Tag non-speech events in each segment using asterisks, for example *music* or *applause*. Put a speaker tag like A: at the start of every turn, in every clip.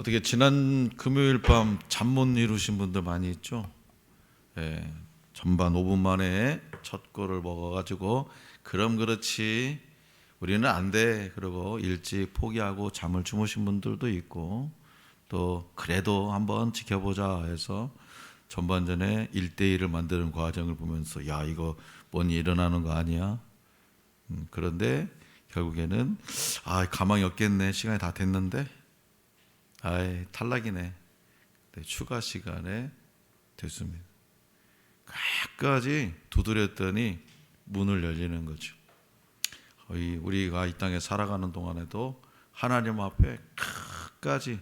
A: 어떻게 지난 금요일 밤 잠 못 이루신 분들 많이 있죠? 예, 전반 5분 만에 첫 골을 먹어가지고 그럼 그렇지 우리는 안 돼 그러고 일찍 포기하고 잠을 주무신 분들도 있고 또 그래도 한번 지켜보자 해서 전반전에 1대1을 만드는 과정을 보면서 야 이거 뭔 일어나는 거 아니야? 음, 그런데 결국에는 아 가망이 없겠네 시간이 다 됐는데 아이 탈락이네. 네, 추가 시간에 됐습니다. 끝까지 두드렸더니 문을 열리는 거죠. 우리가 이 땅에 살아가는 동안에도 하나님 앞에 끝까지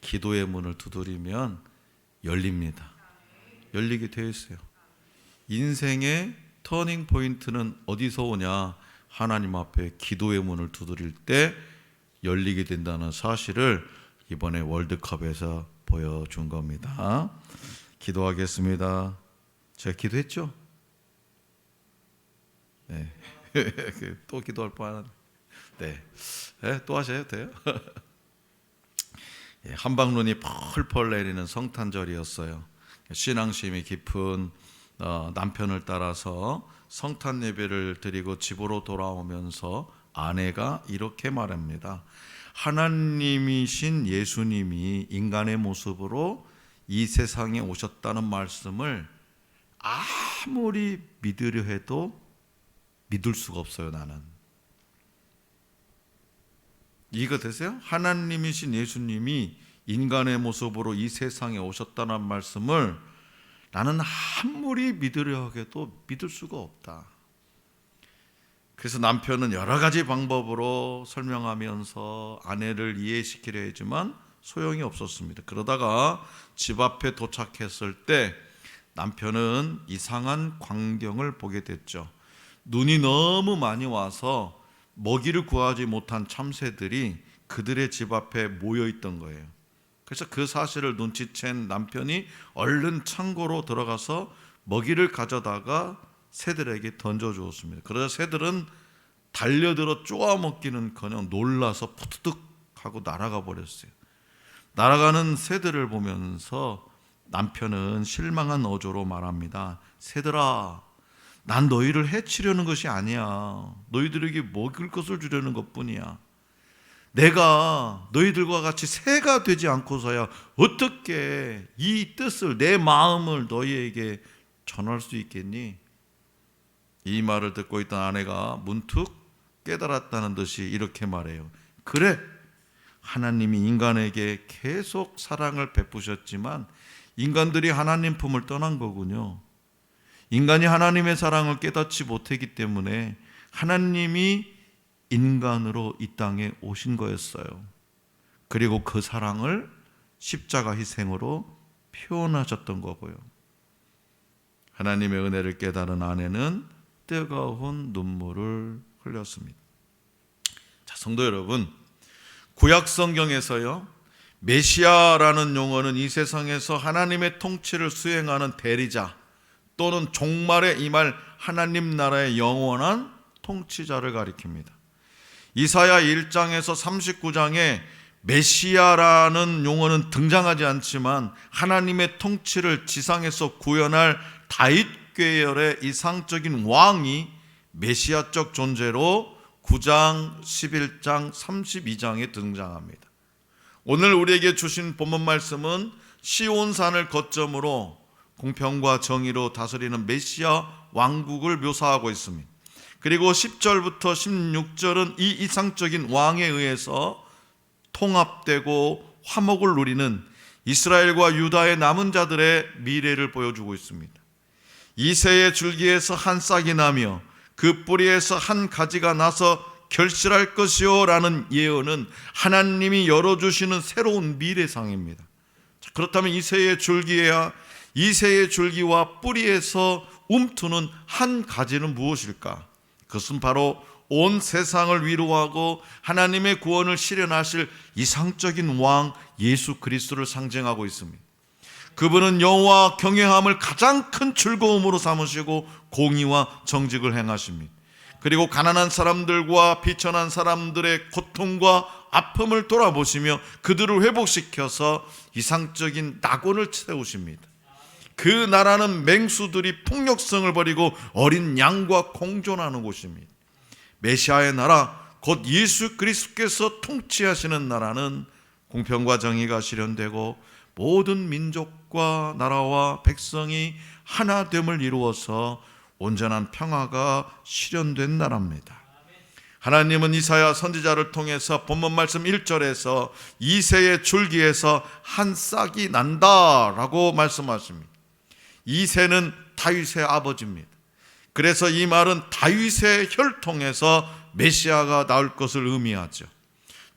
A: 기도의 문을 두드리면 열립니다. 열리게 되어 있어요. 인생의 터닝 포인트는 어디서 오냐? 하나님 앞에 기도의 문을 두드릴 때 열리게 된다는 사실을 이번에 월드컵에서 보여준 겁니다. 기도하겠습니다. 제가 기도했죠? 네. *laughs* 또 기도할 뻔한. 네. 네. 또 하셔도 돼요. *laughs* 예, 한방눈이 펄펄 내리는 성탄절이었어요. 신앙심이 깊은 어, 남편을 따라서 성탄 예배를 드리고 집으로 돌아오면서 아내가 이렇게 말합니다. 하나님이신 예수님이 인간의 모습으로 이 세상에 오셨다는 말씀을 아무리 믿으려 해도 믿을 수가 없어요, 나는. 이거 되세요? 하나님이신 예수님이 인간의 모습으로 이 세상에 오셨다는 말씀을 나는 아무리 믿으려 해도 믿을 수가 없다. 그래서 남편은 여러 가지 방법으로 설명하면서 아내를 이해시키려 했지만 소용이 없었습니다. 그러다가 집 앞에 도착했을 때 남편은 이상한 광경을 보게 됐죠. 눈이 너무 많이 와서 먹이를 구하지 못한 참새들이 그들의 집 앞에 모여 있던 거예요. 그래서 그 사실을 눈치챈 남편이 얼른 창고로 들어가서 먹이를 가져다가 새들에게 던져 주었습니다. 그러자 새들은 달려들어 쪼아 먹기는커녕 놀라서 푸드득 하고 날아가 버렸어요. 날아가는 새들을 보면서 남편은 실망한 어조로 말합니다. 새들아, 난 너희를 해치려는 것이 아니야. 너희들에게 먹을 것을 주려는 것뿐이야. 내가 너희들과 같이 새가 되지 않고서야 어떻게 이 뜻을 내 마음을 너희에게 전할 수 있겠니? 이 말을 듣고 있던 아내가 문득 깨달았다는 듯이 이렇게 말해요. 그래. 하나님이 인간에게 계속 사랑을 베푸셨지만 인간들이 하나님 품을 떠난 거군요. 인간이 하나님의 사랑을 깨닫지 못했기 때문에 하나님이 인간으로 이 땅에 오신 거였어요. 그리고 그 사랑을 십자가 희생으로 표현하셨던 거고요. 하나님의 은혜를 깨달은 아내는 뜨거운 눈물을 흘렸습니다. 자, 성도 여러분, 구약 성경에서요. 메시아라는 용어는 이 세상에서 하나님의 통치를 수행하는 대리자 또는 종말에 임할 하나님 나라의 영원한 통치자를 가리킵니다. 이사야 1장에서 39장에 메시아라는 용어는 등장하지 않지만 하나님의 통치를 지상에서 구현할 다윗 계열의 이상적인 왕이 메시아적 존재로 9장, 11장, 32장에 등장합니다. 오늘 우리에게 주신 본문 말씀은 시온산을 거점으로 공평과 정의로 다스리는 메시아 왕국을 묘사하고 있습니다. 그리고 10절부터 16절은 이 이상적인 왕에 의해서 통합되고 화목을 누리는 이스라엘과 유다의 남은 자들의 미래를 보여주고 있습니다. 이새의 줄기에서 한 싹이 나며 그 뿌리에서 한 가지가 나서 결실할 것이요라는 예언은 하나님이 열어주시는 새로운 미래상입니다. 그렇다면 이새의 줄기에야 이새의 줄기와 뿌리에서 움트는 한 가지는 무엇일까? 그것은 바로 온 세상을 위로하고 하나님의 구원을 실현하실 이상적인 왕 예수 그리스도를 상징하고 있습니다. 그분은 여호와 경외함을 가장 큰 즐거움으로 삼으시고 공의와 정직을 행하십니다. 그리고 가난한 사람들과 비천한 사람들의 고통과 아픔을 돌아보시며 그들을 회복시켜서 이상적인 낙원을 채우십니다. 그 나라는 맹수들이 폭력성을 버리고 어린 양과 공존하는 곳입니다. 메시아의 나라 곧 예수 그리스도께서 통치하시는 나라는 공평과 정의가 실현되고 모든 민족과 나라와 백성이 하나됨을 이루어서 온전한 평화가 실현된 나라입니다. 하나님은 이사야 선지자를 통해서 본문 말씀 1절에서 이새의 줄기에서 한 싹이 난다라고 말씀하십니다. 이새는 다윗의 아버지입니다. 그래서 이 말은 다윗의 혈통에서 메시아가 나올 것을 의미하죠.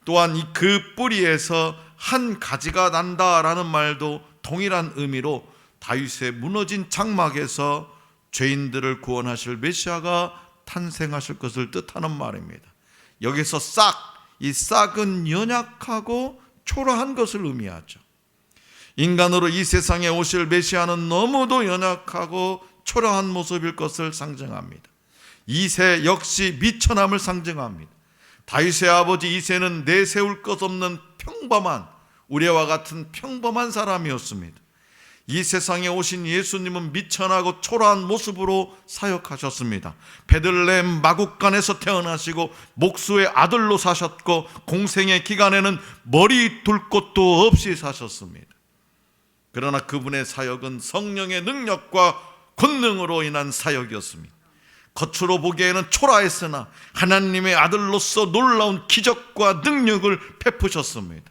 A: 또한 이그 뿌리에서 한 가지가 난다라는 말도 동일한 의미로 다윗의 무너진 장막에서 죄인들을 구원하실 메시아가 탄생하실 것을 뜻하는 말입니다. 여기서 싹, 이 싹은 연약하고 초라한 것을 의미하죠. 인간으로 이 세상에 오실 메시아는 너무도 연약하고 초라한 모습일 것을 상징합니다. 이세 역시 미천함을 상징합니다. 다윗의 아버지 이세는 내세울 것 없는 평범한 우리와 같은 평범한 사람이었습니다. 이 세상에 오신 예수님은 미천하고 초라한 모습으로 사역하셨습니다. 베들레헴 마국간에서 태어나시고 목수의 아들로 사셨고 공생의 기간에는 머리 둘 곳도 없이 사셨습니다. 그러나 그분의 사역은 성령의 능력과 권능으로 인한 사역이었습니다. 겉으로 보기에는 초라했으나 하나님의 아들로서 놀라운 기적과 능력을 베푸셨습니다.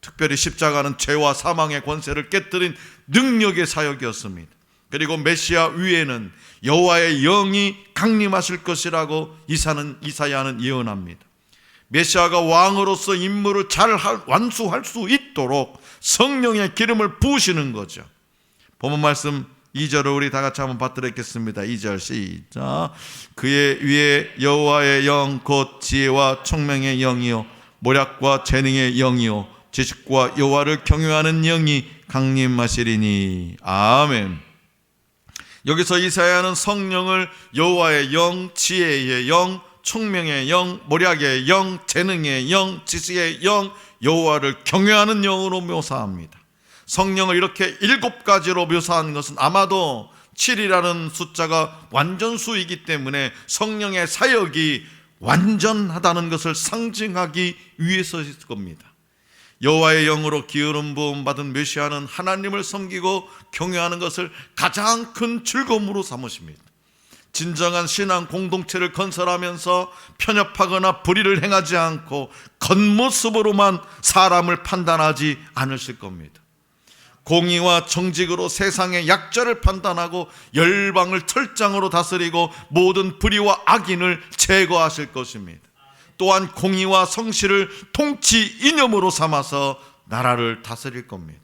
A: 특별히 십자가는 죄와 사망의 권세를 깨뜨린 능력의 사역이었습니다. 그리고 메시아 위에는 여호와의 영이 강림하실 것이라고 이사는 이사야는 예언합니다. 메시아가 왕으로서 임무를 잘 완수할 수 있도록 성령의 기름을 부으시는 거죠. 본문 말씀 2절을 우리 다 같이 한번 받들겠습니다. 2절 시작. 그의 위에 여호와의 영 곧 지혜와 총명의 영이요 모략과 재능의 영이요 지식과 여호와를 경외하는 영이 강림하시리니 아멘. 여기서 이사야는 성령을 여호와의 영, 지혜의 영, 총명의 영, 모략의 영, 재능의 영, 지식의 영, 여호와를 경외하는 영으로 묘사합니다. 성령을 이렇게 일곱 가지로 묘사한 것은 아마도 7이라는 숫자가 완전수이기 때문에 성령의 사역이 완전하다는 것을 상징하기 위해서일 겁니다. 여호와의 영으로 기울음 부음 받은 메시아는 하나님을 섬기고 경외하는 것을 가장 큰 즐거움으로 삼으십니다. 진정한 신앙 공동체를 건설하면서 편협하거나 불의를 행하지 않고 겉모습으로만 사람을 판단하지 않으실 겁니다. 공의와 정직으로 세상의 약자를 판단하고 열방을 철장으로 다스리고 모든 불의와 악인을 제거하실 것입니다. 또한 공의와 성실을 통치 이념으로 삼아서 나라를 다스릴 겁니다.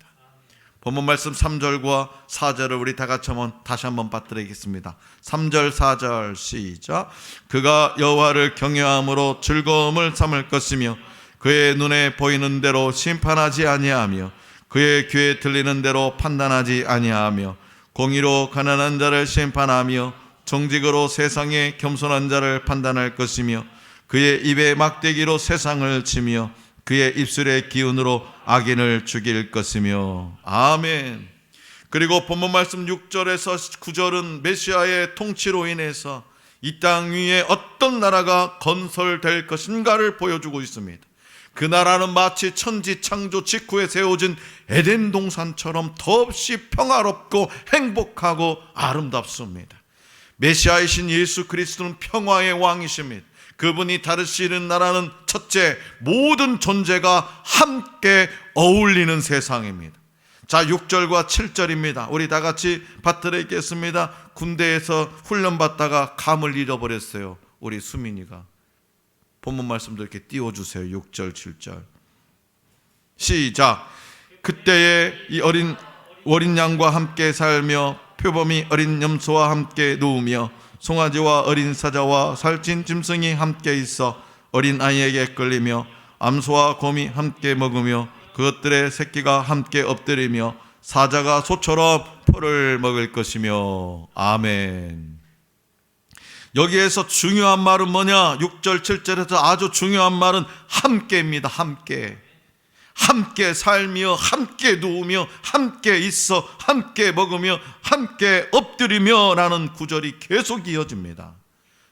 A: 본문 말씀 3절과 4절을 우리 다 같이 한번 다시 한번 받들겠습니다. 3절 4절 시작. 그가 여호와를 경외함으로 즐거움을 삼을 것이며 그의 눈에 보이는 대로 심판하지 아니하며 그의 귀에 들리는 대로 판단하지 아니하며 공의로 가난한 자를 심판하며 정직으로 세상에 겸손한 자를 판단할 것이며 그의 입에 막대기로 세상을 치며 그의 입술의 기운으로 악인을 죽일 것이며 아멘. 그리고 본문 말씀 6절에서 9절은 메시아의 통치로 인해서 이 땅 위에 어떤 나라가 건설될 것인가를 보여주고 있습니다. 그 나라는 마치 천지 창조 직후에 세워진 에덴 동산처럼 더없이 평화롭고 행복하고 아름답습니다. 메시아이신 예수 그리스도는 평화의 왕이십니다. 그분이 다르시는 나라는 첫째 모든 존재가 함께 어울리는 세상입니다. 자, 6절과 7절입니다. 우리 다 같이 받들어 있겠습니다. 군대에서 훈련 받다가 감을 잃어버렸어요. 우리 수민이가. 본문 말씀도 이렇게 띄워 주세요. 6절, 7절. 시작. 그때에 이 어린 어린 양과 함께 살며 표범이 어린 염소와 함께 누우며 송아지와 어린 사자와 살찐 짐승이 함께 있어 어린 아이에게 끌리며 암소와 곰이 함께 먹으며 그것들의 새끼가 함께 엎드리며 사자가 소처럼 풀을 먹을 것이며 아멘. 여기에서 중요한 말은 뭐냐? 6절, 7절에서 아주 중요한 말은 함께입니다. 함께. 함께 살며, 함께 누우며, 함께 있어, 함께 먹으며, 함께 엎드리며 라는 구절이 계속 이어집니다.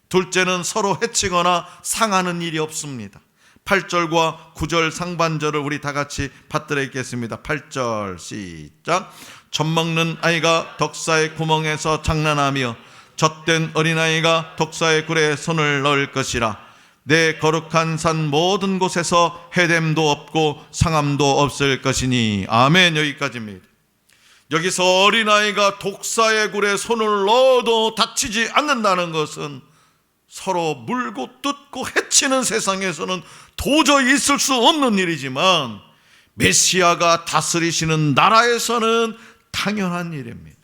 A: 둘째는 서로 해치거나 상하는 일이 없습니다. 8절과 9절 상반절을 우리 다 같이 받들어 읽겠습니다. 8절 시작. 젖 먹는 아이가 덕사의 구멍에서 장난하며 젖된 어린아이가 독사의 굴에 손을 넣을 것이라. 내 거룩한 산 모든 곳에서 해됨도 없고 상함도 없을 것이니. 아멘. 여기까지입니다. 여기서 어린아이가 독사의 굴에 손을 넣어도 다치지 않는다는 것은 서로 물고 뜯고 해치는 세상에서는 도저히 있을 수 없는 일이지만 메시아가 다스리시는 나라에서는 당연한 일입니다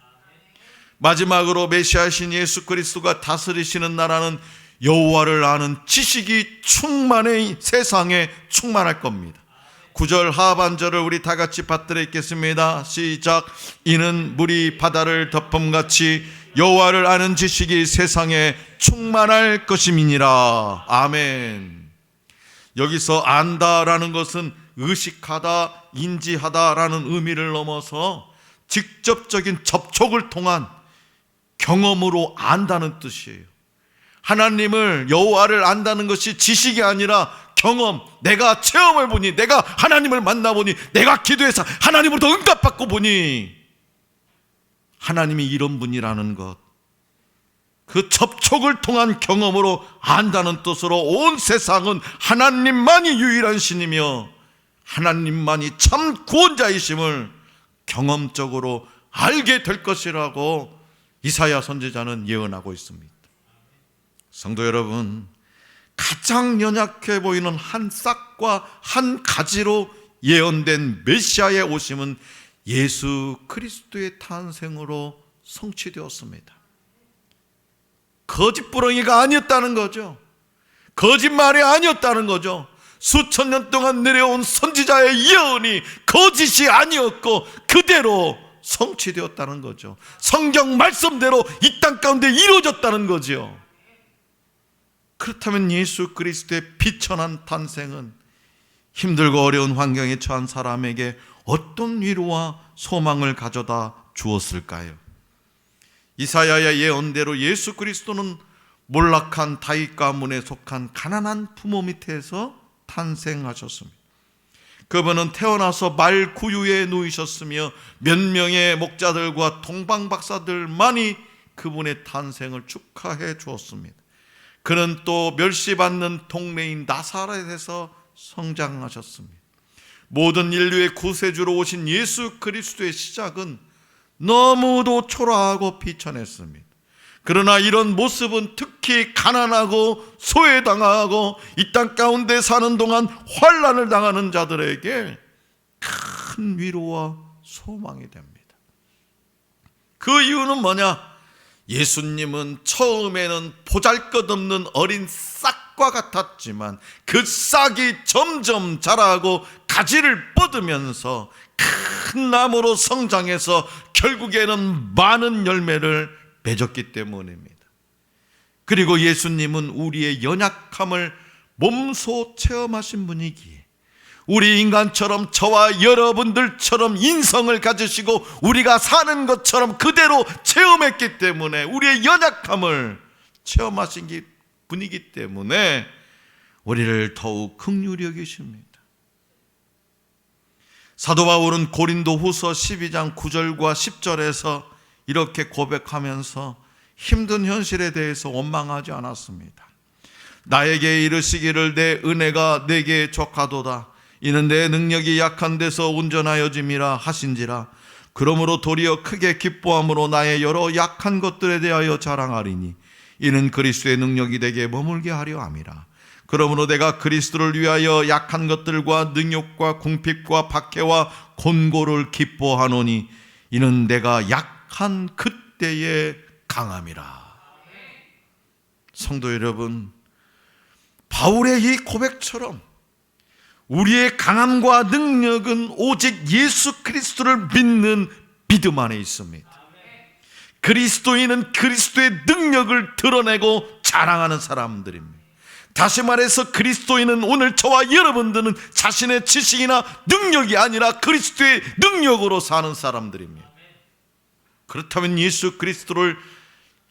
A: 마지막으로 메시아신 예수 그리스도가 다스리시는 나라는 여호와를 아는 지식이 충만해 세상에 충만할 겁니다. 9절 하반절을 우리 다 같이 받들어 읽겠습니다. 시작. 이는 물이 바다를 덮음같이 여호와를 아는 지식이 세상에 충만할 것임이니라. 아멘. 여기서 안다라는 것은 의식하다, 인지하다라는 의미를 넘어서 직접적인 접촉을 통한 경험으로 안다는 뜻이에요. 하나님을 여호와를 안다는 것이 지식이 아니라 경험, 내가 체험을 보니, 내가 하나님을 만나보니, 내가 기도해서 하나님으로부터 응답받고 보니, 하나님이 이런 분이라는 것, 그 접촉을 통한 경험으로 안다는 뜻으로 온 세상은 하나님만이 유일한 신이며, 하나님만이 참 구원자이심을 경험적으로 알게 될 것이라고 이사야 선지자는 예언하고 있습니다. 성도 여러분, 가장 연약해 보이는 한 싹과 한 가지로 예언된 메시아의 오심은 예수 그리스도의 탄생으로 성취되었습니다. 거짓부렁이가 아니었다는 거죠. 거짓말이 아니었다는 거죠. 수천 년 동안 내려온 선지자의 예언이 거짓이 아니었고 그대로 성취되었다는 거죠. 성경 말씀대로 이 땅 가운데 이루어졌다는 거죠. 그렇다면 예수 그리스도의 비천한 탄생은 힘들고 어려운 환경에 처한 사람에게 어떤 위로와 소망을 가져다 주었을까요? 이사야의 예언대로 예수 그리스도는 몰락한 다윗 가문에 속한 가난한 부모 밑에서 탄생하셨습니다. 그분은 태어나서 말 구유에 누이셨으며 몇 명의 목자들과 동방 박사들만이 그분의 탄생을 축하해 주었습니다. 그는 또 멸시받는 동네인 나사렛에서 성장하셨습니다. 모든 인류의 구세주로 오신 예수 그리스도의 시작은 너무도 초라하고 비천했습니다. 그러나 이런 모습은 특히 가난하고 소외당하고 이 땅 가운데 사는 동안 환란을 당하는 자들에게 큰 위로와 소망이 됩니다. 그 이유는 뭐냐? 예수님은 처음에는 보잘것없는 어린 싹과 같았지만 그 싹이 점점 자라고 가지를 뻗으면서 큰 나무로 성장해서 결국에는 많은 열매를 맺었기 때문입니다. 그리고 예수님은 우리의 연약함을 몸소 체험하신 분이기에 우리 인간처럼 저와 여러분들처럼 인성을 가지시고 우리가 사는 것처럼 그대로 체험했기 때문에 우리의 연약함을 체험하신 분이기 때문에 우리를 더욱 긍휼히 여기십니다. 사도 바울은 고린도 후서 12장 9절과 10절에서 이렇게 고백하면서 힘든 현실에 대해서 원망하지 않았습니다. 나에게 이르시기를 내 은혜가 내게 족하도다. 이는 내 능력이 약한 데서 운전하여짐이라 하신지라. 그러므로 도리어 크게 기뻐함으로 나의 여러 약한 것들에 대하여 자랑하리니 이는 그리스도의 능력이 되게 머물게 하려 함이라. 그러므로 내가 그리스도를 위하여 약한 것들과 능욕과 궁핍과 박해와 곤고를 기뻐하노니 이는 내가 약 한 그때에 강함이라. 성도 여러분, 바울의 이 고백처럼 우리의 강함과 능력은 오직 예수 그리스도를 믿는 믿음 안에 있습니다. 그리스도인은 그리스도의 능력을 드러내고 자랑하는 사람들입니다. 다시 말해서 그리스도인은 오늘 저와 여러분들은 자신의 지식이나 능력이 아니라 그리스도의 능력으로 사는 사람들입니다. 그렇다면 예수 그리스도를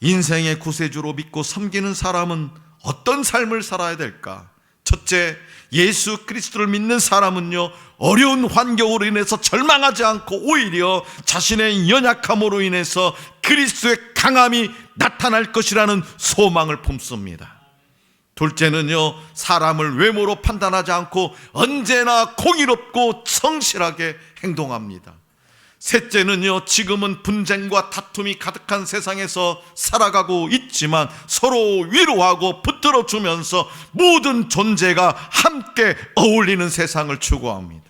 A: 인생의 구세주로 믿고 섬기는 사람은 어떤 삶을 살아야 될까? 첫째, 예수 그리스도를 믿는 사람은요, 어려운 환경으로 인해서 절망하지 않고 오히려 자신의 연약함으로 인해서 그리스도의 강함이 나타날 것이라는 소망을 품습니다. 둘째는요, 사람을 외모로 판단하지 않고 언제나 공의롭고 성실하게 행동합니다. 셋째는요, 지금은 분쟁과 다툼이 가득한 세상에서 살아가고 있지만 서로 위로하고 붙들어 주면서 모든 존재가 함께 어울리는 세상을 추구합니다.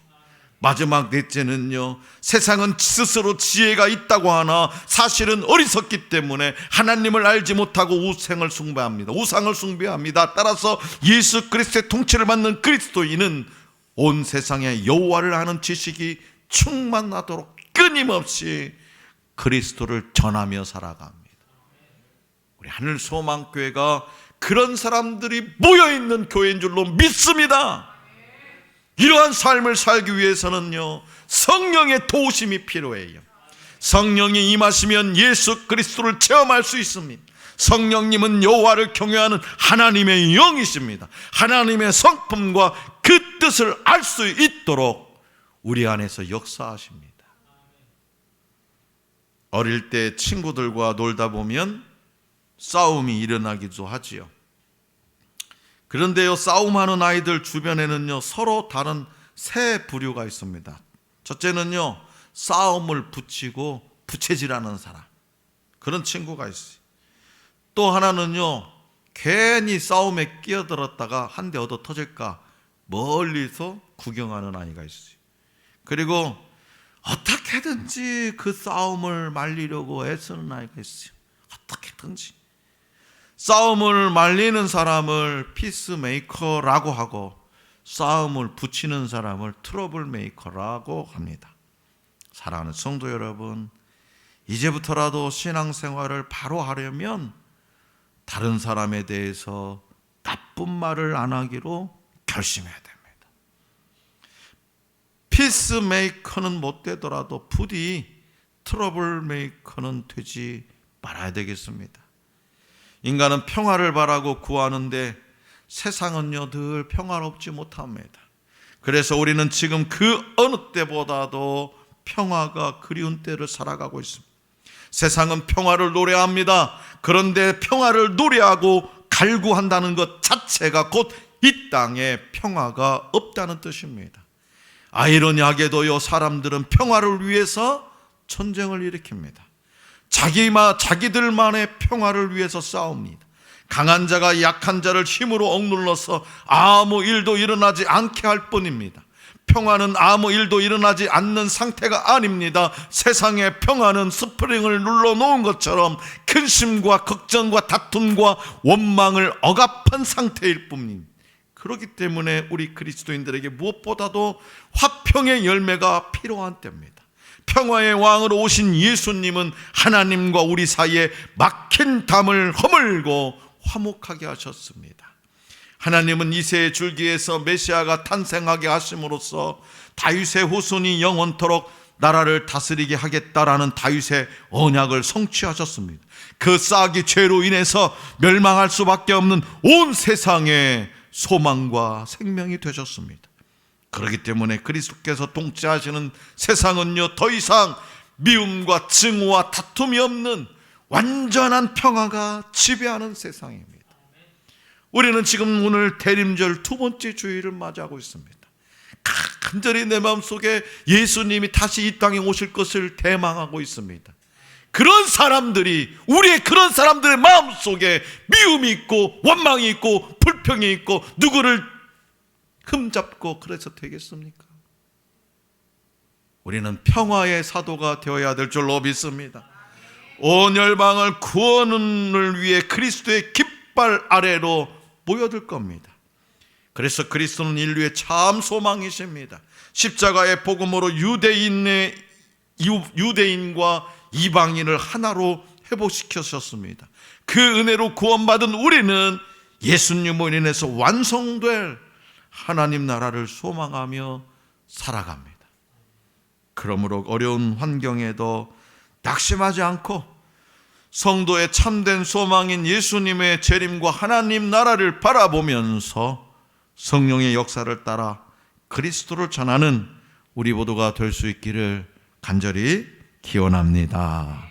A: 마지막 넷째는요, 세상은 스스로 지혜가 있다고 하나 사실은 어리석기 때문에 하나님을 알지 못하고 우상을 숭배합니다. 우상을 숭배합니다. 따라서 예수 그리스도의 통치를 받는 그리스도인은 온 세상에 여호와를 아는 지식이 충만하도록 끊임없이 그리스도를 전하며 살아갑니다. 우리 하늘 소망 교회가 그런 사람들이 모여 있는 교회인 줄로 믿습니다. 이러한 삶을 살기 위해서는요, 성령의 도우심이 필요해요. 성령이 임하시면 예수 그리스도를 체험할 수 있습니다. 성령님은 여호와를 경외하는 하나님의 영이십니다. 하나님의 성품과 그 뜻을 알 수 있도록 우리 안에서 역사하십니다. 어릴 때 친구들과 놀다 보면 싸움이 일어나기도 하지요. 그런데요, 싸움하는 아이들 주변에는요, 서로 다른 세 부류가 있습니다. 첫째는요, 싸움을 붙이고 부채질하는 사람. 그런 친구가 있어요. 또 하나는요, 괜히 싸움에 끼어들었다가 한 대 얻어 터질까 멀리서 구경하는 아이가 있어요. 그리고 어떻게든지 그 싸움을 말리려고 애쓰는 아이가 있어요. 어떻게든지. 싸움을 말리는 사람을 피스메이커라고 하고 싸움을 붙이는 사람을 트러블 메이커라고 합니다. 사랑하는 성도 여러분, 이제부터라도 신앙생활을 바로 하려면 다른 사람에 대해서 나쁜 말을 안 하기로 결심해야 됩니다. 피스메이커는 못 되더라도 부디 트러블 메이커는 되지 말아야 되겠습니다. 인간은 평화를 바라고 구하는데 세상은요 늘 평화롭지 못합니다. 그래서 우리는 지금 그 어느 때보다도 평화가 그리운 때를 살아가고 있습니다. 세상은 평화를 노래합니다. 그런데 평화를 노래하고 갈구한다는 것 자체가 곧 이 땅에 평화가 없다는 뜻입니다. 아이러니하게도요 사람들은 평화를 위해서 전쟁을 일으킵니다. 자기마 자기들만의 평화를 위해서 싸웁니다. 강한 자가 약한 자를 힘으로 억눌러서 아무 일도 일어나지 않게 할 뿐입니다. 평화는 아무 일도 일어나지 않는 상태가 아닙니다. 세상의 평화는 스프링을 눌러 놓은 것처럼 근심과 걱정과 다툼과 원망을 억압한 상태일 뿐입니다. 그렇기 때문에 우리 그리스도인들에게 무엇보다도 화평의 열매가 필요한 때입니다. 평화의 왕으로 오신 예수님은 하나님과 우리 사이에 막힌 담을 허물고 화목하게 하셨습니다. 하나님은 이세의 줄기에서 메시아가 탄생하게 하심으로써 다윗의 후손이 영원토록 나라를 다스리게 하겠다라는 다윗의 언약을 성취하셨습니다. 그 싹이 죄로 인해서 멸망할 수밖에 없는 온 세상의 소망과 생명이 되셨습니다. 그렇기 때문에 그리스도께서 통치하시는 세상은요 더 이상 미움과 증오와 다툼이 없는 완전한 평화가 지배하는 세상입니다. 우리는 지금 오늘 대림절 두 번째 주일을 맞이하고 있습니다. 간절히 내 마음속에 예수님이 다시 이 땅에 오실 것을 대망하고 있습니다. 그런 사람들이 우리의 그런 사람들의 마음 속에 미움이 있고 원망이 있고 불평이 있고 누구를 흠잡고 그래서 되겠습니까? 우리는 평화의 사도가 되어야 될 줄로 믿습니다. 온 열방을 구원을 위해 그리스도의 깃발 아래로 모여들 겁니다. 그래서 그리스도는 인류의 참 소망이십니다. 십자가의 복음으로 유대인의 유대인과 이방인을 하나로 회복시키셨습니다. 그 은혜로 구원받은 우리는 예수님으로 인해서 완성될 하나님 나라를 소망하며 살아갑니다. 그러므로 어려운 환경에도 낙심하지 않고 성도의 참된 소망인 예수님의 재림과 하나님 나라를 바라보면서 성령의 역사를 따라 그리스도를 전하는 우리 모두가 될 수 있기를 간절히 기원합니다.